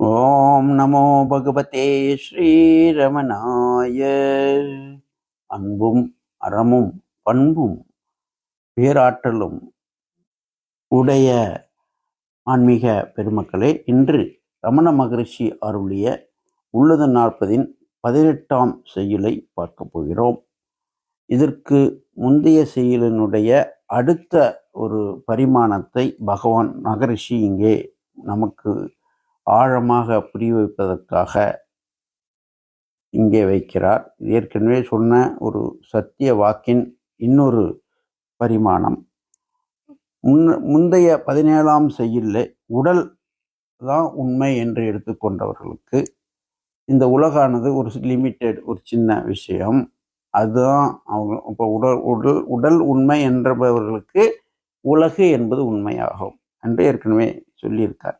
ஓம் நமோ பகவதே ஸ்ரீரமணாய. அன்பும் அறமும் பண்பும் பேராற்றலும் உடைய ஆன்மீக பெருமக்களே இன்று ரமண மகரிஷி அருளிய உள்ளது நாற்பதின் பதினெட்டாம் செய்யுளை பார்க்க போகிறோம். இதற்கு முந்தைய செய்யுளினுடைய அடுத்த ஒரு பரிமாணத்தை பகவான் மகரிஷி இங்கே நமக்கு ஆழமாக புரிய வைப்பதற்காக இங்கே வைக்கிறார். ஏற்கனவே சொன்ன ஒரு சத்திய வாக்கின் இன்னொரு பரிமாணம். முன் முந்தைய பதினேழாம் செய்யுளில் உடல் தான் உண்மை என்று எடுத்துக்கொண்டவர்களுக்கு இந்த உலகானது ஒரு லிமிட்டெட் ஒரு சின்ன விஷயம். அதுதான் அவங்க இப்போ உடல் உடல் உடல் உண்மை என்றவர்களுக்கு உலகு என்பது உண்மையாகும் என்று ஏற்கனவே சொல்லியிருக்கார்.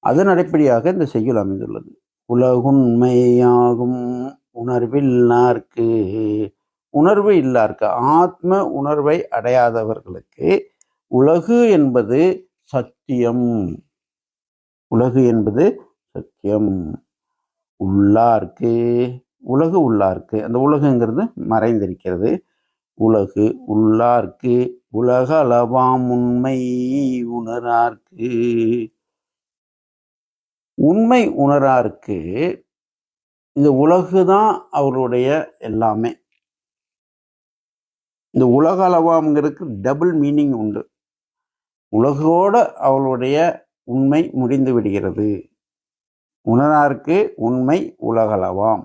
அதன் அடிப்படையாக இந்த செய்யுள் அமைந்துள்ளது. உலகுண்மையாகும் உணர்வில்லார்க்கு உணர்வு இல்லார்க்கு. ஆத்ம உணர்வை அடையாதவர்களுக்கு உலகு என்பது சத்தியம். உலகு என்பது சத்தியம். உள்ளார்க்கு. உலகு உள்ளார்க்கு. அந்த உலகுங்கிறது மறைந்திருக்கிறது. உலகு உள்ளார்க்கு. உலக அளவாம் உண்மை உணரார்க்கு. உண்மை உணராருக்கு இந்த உலகு தான் அவருடைய எல்லாமே. இந்த உலக அளவாங்கிறதுக்கு டபுள் மீனிங் உண்டு. உலகோட அவளுடைய உண்மை முடிந்து விடுகிறது. உணராருக்கு உண்மை உலகளவாம்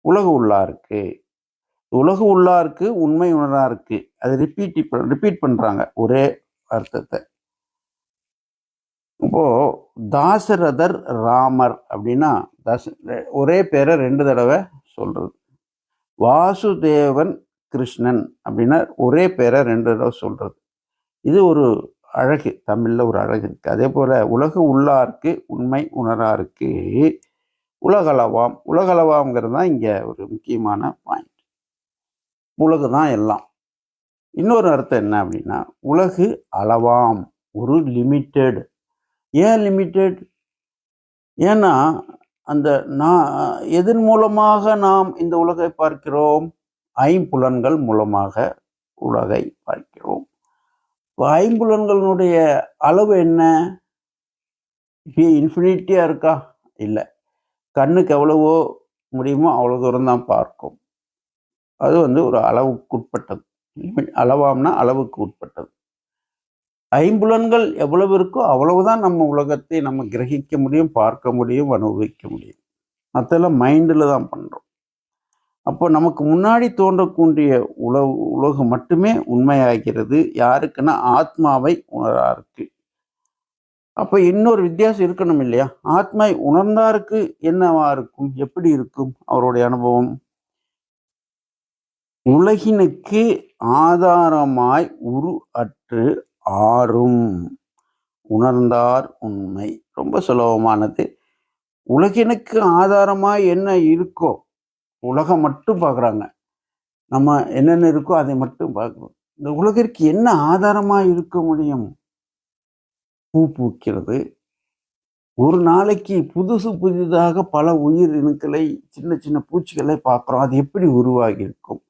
உலக உள்ளாருக்கு. உலகு உள்ளாருக்கு உண்மை உணராருக்கு. அது ரிப்பீட் ரிப்பீட் பண்ணுறாங்க ஒரே அர்த்தத்தை. இப்போது தாசரதர் ராமர் அப்படின்னா தச ஒரே பேரை ரெண்டு தடவை சொல்கிறது வாசுதேவன் கிருஷ்ணன் அப்படின்னா ஒரே பேரை ரெண்டு தடவை சொல்கிறது இது ஒரு அழகு தமிழில் ஒரு அழகு இருக்குது அதே போல் உலக உள்ளாருக்கு உண்மை உணராருக்கு உலகளவாம் உலகளவாம்ங்கிறது தான் இங்கே ஒரு முக்கியமான பாயிண்ட் உலகு தான் எல்லாம். இன்னொரு அர்த்தம் என்ன அப்படின்னா உலகு அளவாம் ஒரு லிமிட்டெட் ஏன் லிமிட்டெட் ஏன்னா அந்த நான் எதன் மூலமாக நாம் இந்த உலகை பார்க்கிறோம். ஐம்புலன்கள் மூலமாக உலகை பார்க்கிறோம். இப்போ ஐம்புலன்களினுடைய அளவு என்ன? இன்ஃபினிட்டியாக இருக்கா? இல்லை. கண்ணுக்கு எவ்வளவோ முடியுமோ அவ்வளோ தூரம் தான் பார்க்கும். அது வந்து ஒரு அளவுக்கு உட்பட்டது அளவாம்னா அளவுக்கு உட்பட்டது ஐம்புலன்கள் எவ்வளவு இருக்கோ அவ்வளவுதான் நம்ம உலகத்தை நம்ம கிரகிக்க முடியும் பார்க்க முடியும் அனுபவிக்க முடியும். மற்றெல்லாம் மைண்டில் தான் பண்ணுறோம் அப்போ நமக்கு முன்னாடி தோன்றக்கூடிய உல உலகம் மட்டுமே உண்மையாகிறது. யாருக்குன்னா ஆத்மாவை உணராருக்கு. அப்போ இன்னொரு வித்தியாசம் இருக்கணும் இல்லையா? ஆத்மாய் உணர்ந்தாருக்கு என்னவா இருக்கும் எப்படி இருக்கும் அவருடைய அனுபவம்? உலகினுக்கு ஆதாரமாய் உரு அற்று ஆறும் உணர்ந்தார் உண்மை. ரொம்ப சுலபமானது. உலகினுக்கு ஆதாரமாக என்ன இருக்கோ உலகம் மட்டும் பார்க்குறாங்க. நம்ம என்னென்ன இருக்கோ அதை மட்டும் பார்க்குறோம். இந்த உலகிற்கு என்ன ஆதாரமாக இருக்க முடியும்? பூ பூக்கிறது. ஒரு நாளைக்கு புதுசு புதிதாக பல உயிர் இணுக்களை சின்ன சின்ன பூச்சிகளை பார்க்குறோம். அது எப்படி உருவாகி இருக்கும்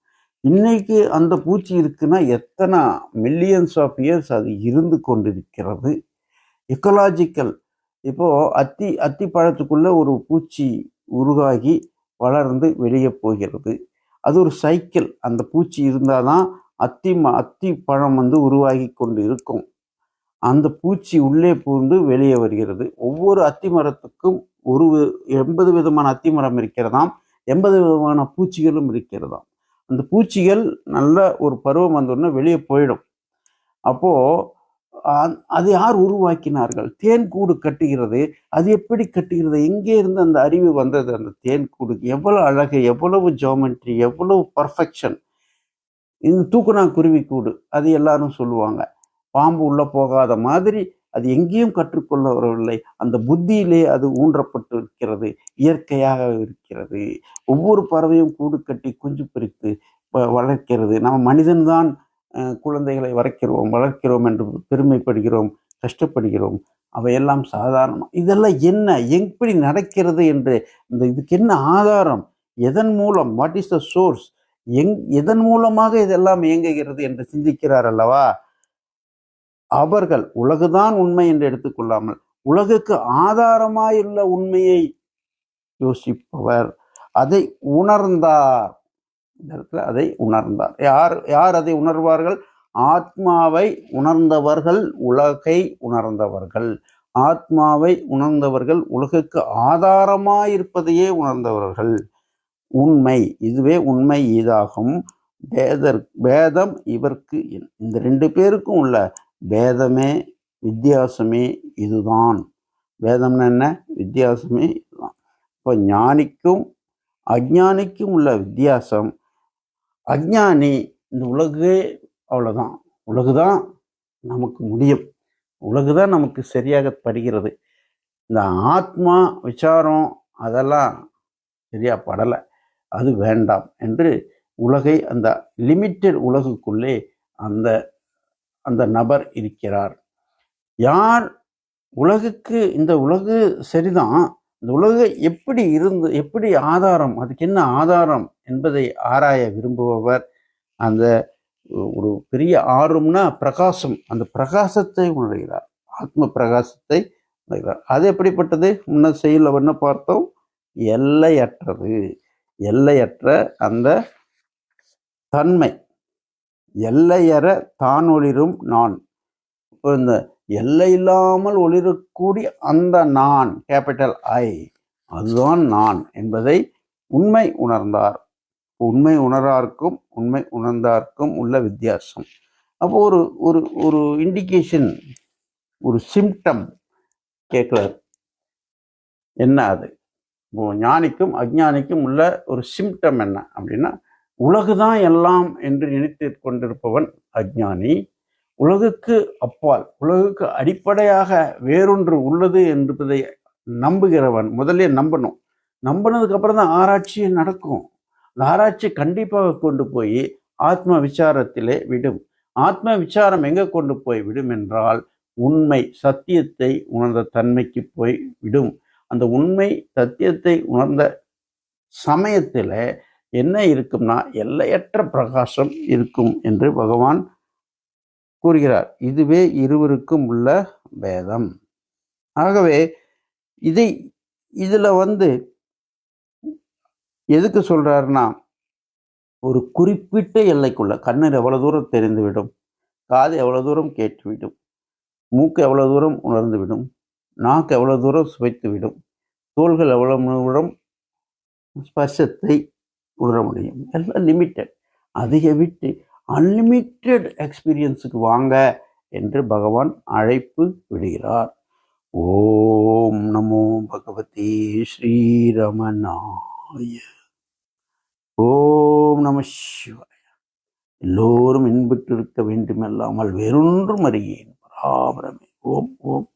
இன்னைக்கு அந்த பூச்சி இருக்குன்னா எத்தனை மில்லியன்ஸ் ஆஃப் இயர்ஸ் அது இருந்து கொண்டிருக்கிறது? எக்கலாஜிக்கல் இப்போது அத்தி அத்தி பழத்துக்குள்ளே ஒரு பூச்சி உருவாகி வளர்ந்து வெளியே போகிறது. அது ஒரு சைக்கிள் அந்த பூச்சி இருந்தால் தான் அத்தி ம அத்தி பழம் வந்து உருவாகி கொண்டு இருக்கும் அந்த பூச்சி உள்ளே பூந்து வெளியே வருகிறது. ஒவ்வொரு அத்தி மரத்துக்கும் ஒரு எண்பது விதமான அத்தி மரம் இருக்கிறதாம். எண்பது விதமான பூச்சிகளும் இருக்கிறதாம். அந்த பூச்சிகள் நல்ல ஒரு பருவம் வந்தோடனே வெளியே போயிடும். அப்போது அது யார் உருவாக்கினார்கள்? தேன் கூடு கட்டுகிறது. அது எப்படி கட்டுகிறது? எங்கே இருந்து அந்த அறிவு வந்தது? அந்த தேன் கூடு எவ்வளவு அழகு எவ்வளவு ஜோமெட்ரி எவ்வளவு பர்ஃபெக்ஷன் இது தூக்குனா குருவி கூடு. அது எல்லாரும் சொல்லுவாங்க. பாம்பு உள்ளே போகாத மாதிரி அது எங்கேயும் கற்றுக்கொள்ள வரவில்லை அந்த புத்தியிலே அது ஊன்றப்பட்டு இருக்கிறது இயற்கையாக இருக்கிறது. ஒவ்வொரு பறவையும் கூடு கட்டி குஞ்சு பிரித்து வளர்க்கிறது. நம்ம மனிதன்தான் குழந்தைகளை வளர்க்கிறோம் வளர்க்கிறோம் என்று பெருமைப்படுகிறோம் கஷ்டப்படுகிறோம். அவையெல்லாம் சாதாரணம். இதெல்லாம் என்ன? எப்படி நடக்கிறது என்று இந்த இதுக்கு என்ன ஆதாரம்? எதன் மூலம்? வாட் இஸ் த சோர்ஸ் எங் எதன் மூலமாக இதெல்லாம் இயங்குகிறது என்று சிந்திக்கிறார் அல்லவா? அவர்கள் உலகுதான் உண்மை என்று எடுத்துக்கொள்ளாமல் உலகுக்கு ஆதாரமாயுள்ள உண்மையை யோசிப்பவர். அதை உணர்ந்தார். இந்த இடத்துல அதை உணர்ந்தார். யார் யார் அதை உணர்வார்கள்? ஆத்மாவை உணர்ந்தவர்கள் உலகை உணர்ந்தவர்கள். ஆத்மாவை உணர்ந்தவர்கள் உலகுக்கு ஆதாரமாயிருப்பதையே உணர்ந்தவர்கள். உண்மை இதுவே உண்மை இதாகும். வேதர் பேதம் இவர்க்கு இந்த ரெண்டு பேருக்கும் உள்ள பேதமே வித்தியாசமே இதுதான். வேதம்னா என்ன? வித்தியாசமே இதுதான். இப்போ ஞானிக்கும் அஜ்ஞானிக்கும் உள்ள வித்தியாசம் அஜ்ஞானி இந்த உலகே அவ்வளோதான் உலகுதான் நமக்கு முடியும். உலகு தான் நமக்கு சரியாக படுகிறது. இந்த ஆத்மா விசாரம் அதெல்லாம் சரியாக படலை. அது வேண்டாம் என்று உலகை அந்த லிமிட்டெட் உலகுக்குள்ளே அந்த அந்த நபர் இருக்கிறார். யார் உலகுக்கு இந்த உலகு சரிதான். இந்த உலகு எப்படி இருந்து எப்படி ஆதாரம் அதுக்கு என்ன ஆதாரம் என்பதை ஆராய விரும்புபவர். அந்த ஒரு பெரிய ஆர்வம்னா பிரகாசம். அந்த பிரகாசத்தை உணர்கிறார். ஆத்ம பிரகாசத்தை உணர்கிறார். அது எப்படிப்பட்டது? முன்ன செயல என்ன பார்த்தோம்? எல்லையற்றது. எல்லையற்ற அந்த தன்மை. எல்லையற தான் ஒளிரும் நான். இந்த எல்லை இல்லாமல் ஒளிரக்கூடிய அந்த நான் கேபிட்டல் ஐ அதுதான் நான் என்பதை உண்மை உணர்ந்தார். உண்மை உணரார்க்கும் உண்மை உணர்ந்தார்க்கும் உள்ள வித்தியாசம். அப்போ ஒரு ஒரு ஒரு இண்டிகேஷன் ஒரு சிம்டம் கேட்குறார். என்ன அது? இப்போ ஞானிக்கும் அஜ்ஞானிக்கும் உள்ள ஒரு சிம்டம் என்ன அப்படின்னா உலகுதான் எல்லாம் என்று நினைத்து கொண்டிருப்பவன் அஜ்ஞானி. உலகுக்கு அப்பால் உலகுக்கு அடிப்படையாக வேறொன்று உள்ளது என்பதை நம்புகிறவன் முதல்ல நம்பணும். நம்பினதுக்கு அப்புறம் தான் ஆராய்ச்சி நடக்கும். அந்த ஆராய்ச்சி கண்டிப்பாக கொண்டு போய் ஆத்ம விசாரத்திலே விடும். ஆத்ம விசாரம் எங்கே கொண்டு போய் விடும் என்றால் உண்மை சத்தியத்தை உணர்ந்த தன்மைக்கு போய் விடும். அந்த உண்மை சத்தியத்தை உணர்ந்த சமயத்தில் என்ன இருக்கும்னா எல்லையற்ற பிரகாசம் இருக்கும் என்று பகவான் கூறுகிறார். இதுவே இருவருக்கும் உள்ள வேதம். ஆகவே இதை இதில் வந்து எதுக்கு சொல்கிறாருன்னா ஒரு குறிப்பிட்ட எல்லைக்குள்ள கண்ணர் எவ்வளோ தூரம் தெரிந்துவிடும் காது எவ்வளோ தூரம் கேட்டுவிடும் மூக்கு எவ்வளோ தூரம் உணர்ந்துவிடும் நாக்கு எவ்வளோ தூரம் சுவைத்துவிடும் தோள்கள் எவ்வளோ தூரம் ஸ்பர்சத்தை உணர முடியும். எல்லாம் லிமிட்டட் அதை விட்டு அன்லிமிட்டெட் எக்ஸ்பீரியன்ஸுக்கு வாங்க என்று பகவான் அழைப்பு விடுகிறார். ஓம் நமோ பகவதி ஸ்ரீரமணாய ஓம் நம சிவாய. எல்லோரும் இன்புற்றிருக்க வேண்டுமல்லாமல் வேறொன்றும் அறியேன். பராபரமே. ஓம் ஓம்.